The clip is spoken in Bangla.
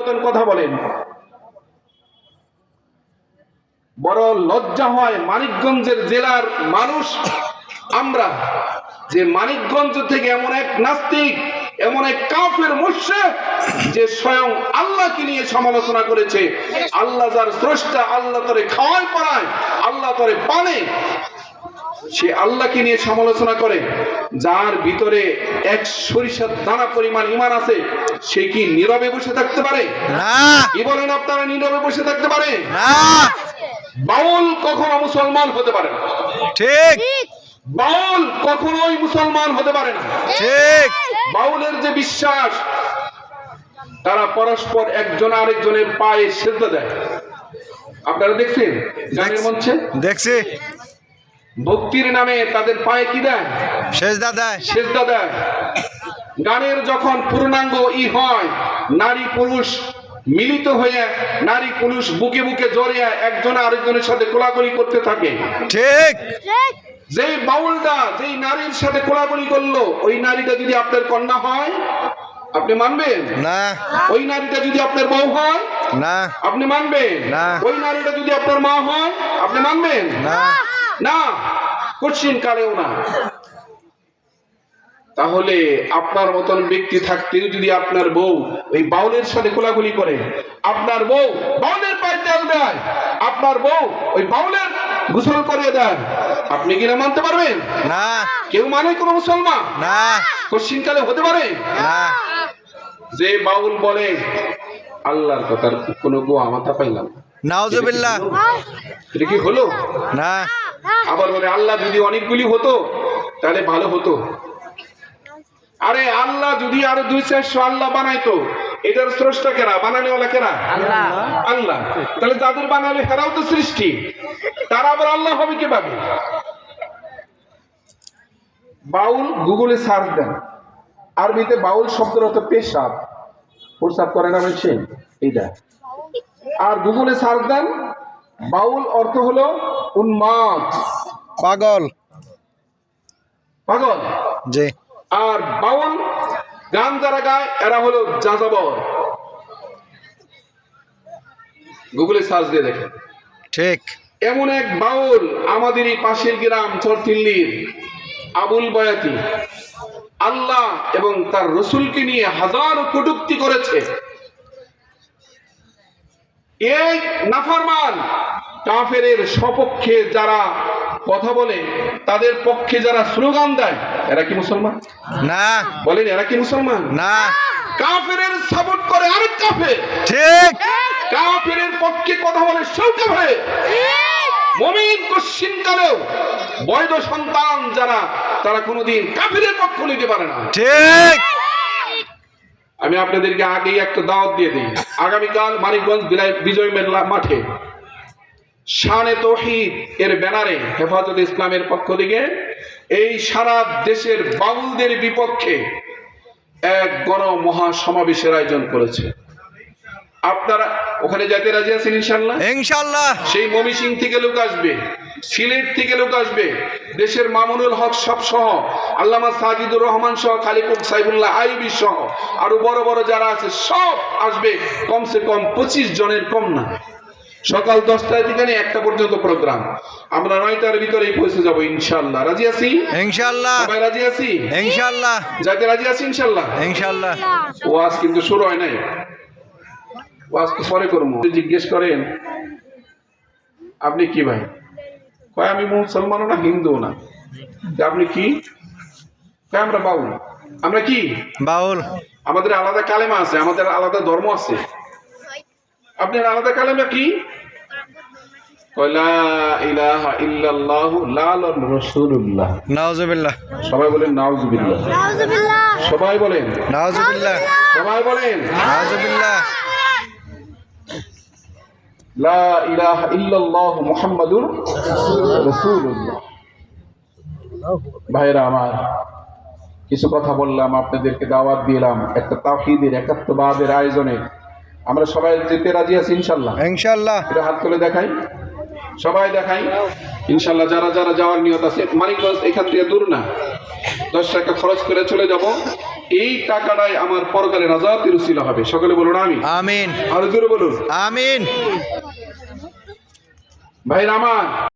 কথা বলেন। বড় লজ্জা হয় মানিকগঞ্জের জেলার মানুষ, আমরা। যে মানিকগঞ্জ থেকে এমন এক নাস্তিক, এমন এক কাফের মুর্শেক যে স্বয়ং আল্লাহকে নিয়ে সমালোচনা করেছে। আল্লাহ যার স্রষ্টা, আল্লাহ তরে খাওয়ায় পড়ায়, আল্লাহ তরে পানে। সে আল্লাহকে নিয়ে সমালোচনা করে যার ভিতরে এক সরিষার দানা পরিমাণ ইমান আছে সে কি নীরবে বসে থাকতে পারে? না। কি বলেন আপনারা নীরবে বসে থাকতে পারে? না। বাউল কখনো মুসলমান হতে পারে না। ঠিক। বাউল কখনোই মুসলমান হতে পারে না। ঠিক। বাউলের যে বিশ্বাস তারা পরস্পর একজন আরেকজনের পায়ে সেজদা দেয়। আপনারা দেখছেন? গানের মঞ্চে? দেখছি। ভক্তির নামে তাদের পায়ে কি দেয়? শেষ দাদা সেজদা দেয়। গানের যখন পূর্ণাঙ্গ ই হয় নারী পুরুষ মিলিত হয়ে নারী পুরুষ বুকে বুকে জড়িয়ে একজন আরেকজনের সাথে কোলাকুলি করতে থাকে। ঠিক। যেই বাউলটা যেই নারীর সাথে কোলাকুলি করল ওই নারীটা যদি আপনার কন্যা হয় আপনি মানবেন? না। ওই নারীটা যদি আপনার বউ হয় না। আপনি মানবেন? না। ওই নারীটা যদি আপনার মা হয় আপনি মানবেন? না। না কঠিন কালেও না। তাহলে আপনার মতন ব্যক্তি থাকতেও যদি আপনার বউ ওই বাউলের সাথে কোলাগুলি করে আপনার বউ বাউলের পায়ে তেল দেয় আপনার বউ ওই বাউলের গোসল করিয়ে দেয় আপনি কিনা মানতে পারবেন? না। কেউ মানে কোনো মুসলমান? না। কঠিন কালে হতে পারে? না। যে বাউল বলে আল্লাহর কথার কোনো গো আমাতা পাইলাম না। নাউজুবিল্লাহ। এটা কি হলো? না। আবার বলে আল্লাহ যদি অনেকগুলি হতো তাহলে ভালো হতো। আরে আল্লাহ যদি আরও দুই চারশো আল্লাহ বানাইতো এটার স্রষ্টা কেনা বানানেওয়ালা কেনা আল্লাহ। তাহলে যাদের বানালে হেরাও তো সৃষ্টি। তারা আবার আল্লাহ হবে কীভাবে? বাউল গুগলে সার্চ দেন। আরবিতে বাউল শব্দের অর্থ পেশাব। প্রসাব করে না সে এইটা আর গুগলে সার্চ দেন বাউল অর্থ হলো উন্মাদ। পাগল। পাগল? জি। আর বাউল গান যারা গায় এরা হলো যাযাবর। গুগলে সার্চ দিয়ে দেখেন। ঠিক। এমন এক বাউল আমাদের এই পাশের গ্রাম চরতিল্লির আবুল বয়াতি। আল্লাহ এবং তার রসুলকে নিয়ে হাজার কটুক্তি করেছে। এই নাফরমান কাফেরের সপক্ষে যারা কথা বলে তাদের পক্ষে যারা স্লোগান দেয় এরা কি মুসলমান? না। বলেন এরা কি মুসলমান? না। কাফেরের সাপোর্ট করে আরেক কাফের। ঠিক। কাফেরের পক্ষে কথা বলে সেও কাফের। মমিন কশ্চিন কালেও বৈধ সন্তান যারা তারা কোনোদিন কাফিরের পক্ষ নিতে পারে না। ঠিক। আমি আপনাদেরকে আগেই একটা দাওয়াত দিয়ে দিই। আগামীকাল মানিকগঞ্জ বিজয় মেলা মাঠে শানে তৌহিদ এর ব্যানারে হেফাজত ইসলামের পক্ষ থেকে এই সারা দেশের বাউলদের বিপক্ষে এক গণ মহা সমাবেশের আয়োজন করেছে। আপনারা ওখানে যেতে রাজি আছেন ইনশাল্লাহ ইনশাল্লাহ সেই মমিসিং থেকে লোক আসবে সিলেট থেকে লোক আসবে দেশের মামুনুল হক সব সহ আল্লামা সাজিদুর রহমান সহ খালিকুল সাইবুল্লাহ আইবি সহ আরও বড় বড় যারা আছে সব আসবে কমসে কম পঁচিশ জনের কম না। সকাল দশটার দিকে নিয়ে একটা পর্যন্ত প্রোগ্রাম আমরা নয়টার ভিতরেই পৌঁছে যাব ইনশাল্লাহ। রাজি আছি? ইনশাল্লাহ। সবাই রাজি আছি? ইনশাল্লাহ। যাতে রাজি আছি ইনশাল্লাহ? ইনশাল্লাহ। ওয়াজ কিন্তু শুরু হয় নাই। ওয়াজ তো পরে করব। জিজ্ঞেস করেন আপনি কি ভাই? কয় আমি মুসলমানও না হিন্দু না। আপনি কি? কয় আমরা বাউল। আমরা কি? বাউল। আমাদের আলাদা কালেমা আছে আমাদের আলাদা ধর্ম আছে। আপনার আলাদা কালেমা কি? কয় লা ইলাহা ইল্লাল্লাহু লাল রাসূলুল্লাহ। নাউজুবিল্লাহ। সবাই বলেন নাউজুবিল্লাহ। সবাই বলেন নাউজুবিল্লাহ। সবাই বলেন নাউজুবিল্লাহ। লা ইলাহা ইল্লাল্লাহ মুহাম্মাদুর রাসূলুল্লাহ। ভাইরা আমার কিছু কথা বললাম আপনাদেরকে দাওয়াত দিলাম একটা তাওহীদের একাত্মবাদের আয়োজনে। আমরা সবাই যেতে রাজি আছি ইনশাল্লাহ। ইনশাল্লাহ। এটা হাত তুলে দেখাই। সবাই দেখাই। ইনশাল্লাহ যারা যারা যাওয়ার নিয়ত আছে মানিকগঞ্জ এখান থেকে দূর না। দশ টাকা খরচ করে চলে যাব। এই টাকাটাই আমার পরকালে রাজা তিরুশিলা হবে। সকলে বলুন আমি আমিন। আরও জোরে বলুন। আমিন। ভাই আমার।